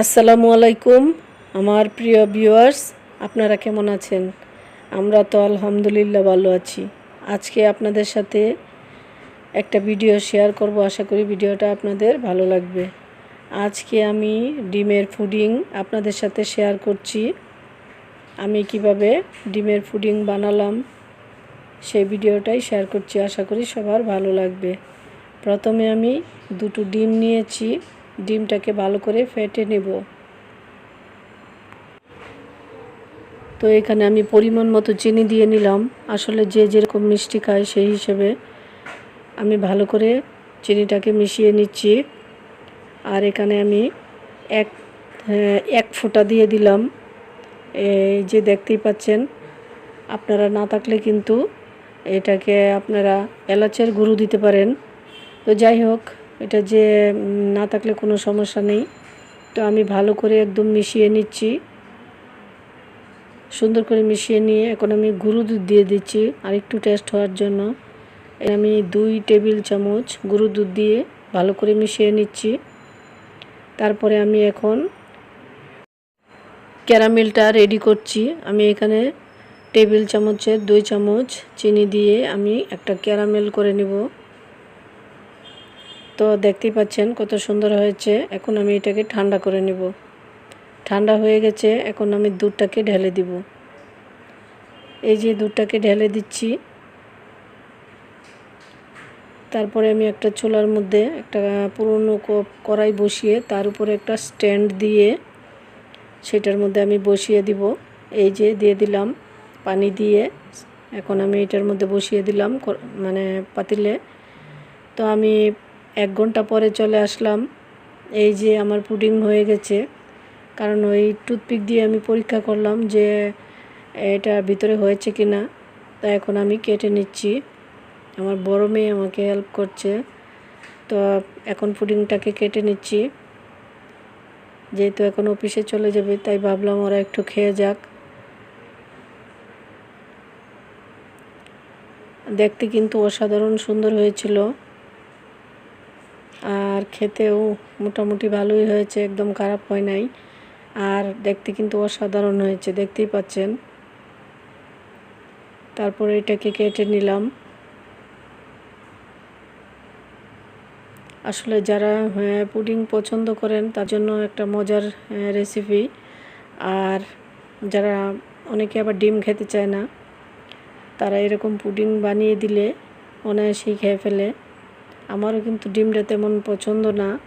আসসালামু আলাইকুম, আমার প্রিয় ভিউয়ার্স আপনারা কেমন আছেন? আমরা তো আলহামদুলিল্লাহ ভালো আছি। আজকে আপনাদের সাথে একটা ভিডিও শেয়ার করব, আশা করি ভিডিওটা আপনাদের ভালো লাগবে। আজকে আমি ডিমের ফুডিং আপনাদের সাথে শেয়ার করছি। আমি কীভাবে ডিমের ফুডিং বানালাম, সেই ভিডিওটাই শেয়ার করছি। আশা করি সবার ভালো লাগবে। প্রথমে আমি দুটো ডিম নিয়েছি। ডিমটাকে ভালো করে ফেটে নেব। তো এখানে আমি পরিমাণ মতো চিনি দিয়ে নিলাম। আসলে যে যেরকম মিষ্টি খায় সেই হিসেবে আমি ভালো করে চিনিটাকে মিশিয়ে নিচ্ছি। আর এখানে আমি এক হ্যাঁ, এক ফোঁটা দিয়ে দিলাম। এই যে দেখতেই পাচ্ছেন আপনারা না থাকলে কিন্তু এটাকে আপনারা এলাচের গুঁড়ো দিতে পারেন। তো যাই হোক এটা যে না থাকলে কোনো সমস্যা নেই। তো আমি ভালো করে একদম মিশিয়ে নিচ্ছি। সুন্দর করে মিশিয়ে নিয়ে এখন আমি গুঁড়ো দুধ দিয়ে দিচ্ছি আর একটু টেস্ট হওয়ার জন্য। আমি দুই টেবিল চামচ গুঁড়ো দুধ দিয়ে ভালো করে মিশিয়ে নিচ্ছি। তারপরে আমি এখন ক্যারামেলটা রেডি করছি। আমি এখানে টেবিল চামচের দুই চামচ চিনি দিয়ে আমি একটা ক্যারামেল করে নিব। তো দেখতেই পাচ্ছেন কত সুন্দর হয়েছে। এখন আমি এটাকে ঠান্ডা করে নেব। ঠান্ডা হয়ে গেছে, এখন আমি দুধটাকে ঢেলে দিব। এই যে দুধটাকে ঢেলে দিচ্ছি। তারপরে আমি একটা চুলার মধ্যে একটা পুরনো কড়াই বসিয়ে তার উপরে একটা স্ট্যান্ড দিয়ে সেটার মধ্যে আমি বসিয়ে দিব। এই যে দিয়ে দিলাম পানি দিয়ে। এখন আমি এটার মধ্যে বসিয়ে দিলাম মানে পাতিলে। তো আমি এক ঘণ্টা পরে চলে আসলাম। এই যে আমার পুডিং হয়ে গেছে। কারণ ওই টুথপিক দিয়ে আমি পরীক্ষা করলাম যে এটা ভিতরে হয়েছে কি না তা এখন আমি কেটে নিচ্ছি। আমার বড় মেয়ে আমাকে হেল্প করছে। তো এখন পুডিংটাকে কেটে নিচ্ছি। যেহেতু এখন অফিসে চলে যাবে, তাই ভাবলাম ওরা একটু খেয়ে যাক। দেখতে কিন্তু অসাধারণ সুন্দর হয়েছিল। আর খেতেও মোটামুটি ভালোই হয়েছে একদম খারাপ হয় নাই। আর দেখতে কিন্তু অসাধারণ হয়েছে দেখতেই পাচ্ছেন। তারপরে এটাকে কেটে নিলাম। আসলে যারা হ্যাঁ, পুডিং পছন্দ করেন তার জন্য একটা মজার রেসিপি আর যারা অনেকে আবার ডিম খেতে চায় না তারা এরকম পুডিং বানিয়ে দিলে অনায়াসেই খেয়ে ফেলে। আমারও কিন্তু ডিমটা তেমন পছন্দ না।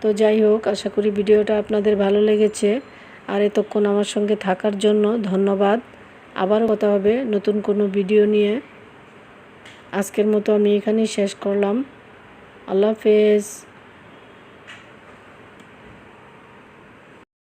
তো যাই হোক, আশা করি ভিডিওটা আপনাদের ভালো লেগেছে। আর এতক্ষণ আমার সঙ্গে থাকার জন্য ধন্যবাদ। আবারও কথা হবে নতুন কোনো ভিডিও নিয়ে। আজকের মতো আমি এখানেই শেষ করলাম। আল্লাহ হাফেজ।